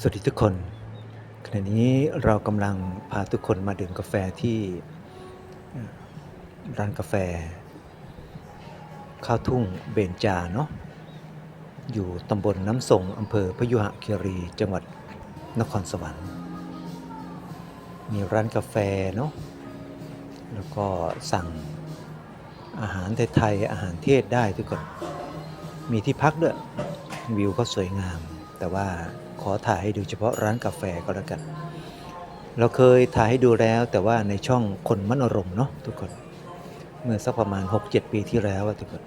สวัสดีทุกคน ขณะนี้เรากำลังพาทุกคนมาดื่มกาแฟที่ร้านกาแฟ ข้าวทุ่งเบญจาเนาะอยู่ตำบลน้ำส่งอำเภอพยุหคีรีจังหวัดนครสวรรค์ มีร้านกาแฟเนาะแล้วก็สั่งอาหารไทยๆอาหารเทศได้ทุกคน มีที่พักด้วยวิวก็สวยงามแต่ว่า อถ่ายให้ดูเฉพาะร้านกาแฟก็แล้วกัน เราเคยถ่ายให้ดูแล้วแต่ว่าในช่องคนมโนรมเนาะทุกคน เมื่อสักประมาณ 6-7 ปีที่แล้วทุกคน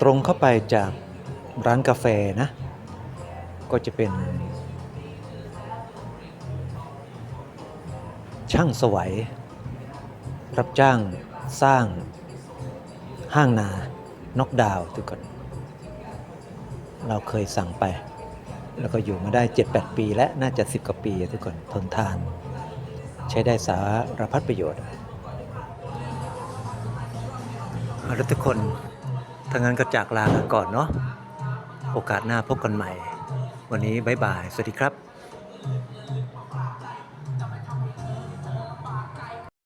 ตรงเข้าไปจากร้านกาแฟนะ ก็จะเป็น ช่างสวัย รับจ้างสร้างห้างนานอกดาวทุกคน เราเคยสั่งไป แล้วก็อยู่มาได้ 7-8 ปีและน่าจะ 10 กว่าปีทุกคน ทนทาน ใช้ได้สารพัดประโยชน์ทุกคน ถ้างั้นก็จากลากันก่อนเนาะ โอกาสหน้าพบกันใหม่ วันนี้บ๊ายบาย สวัสดีครับ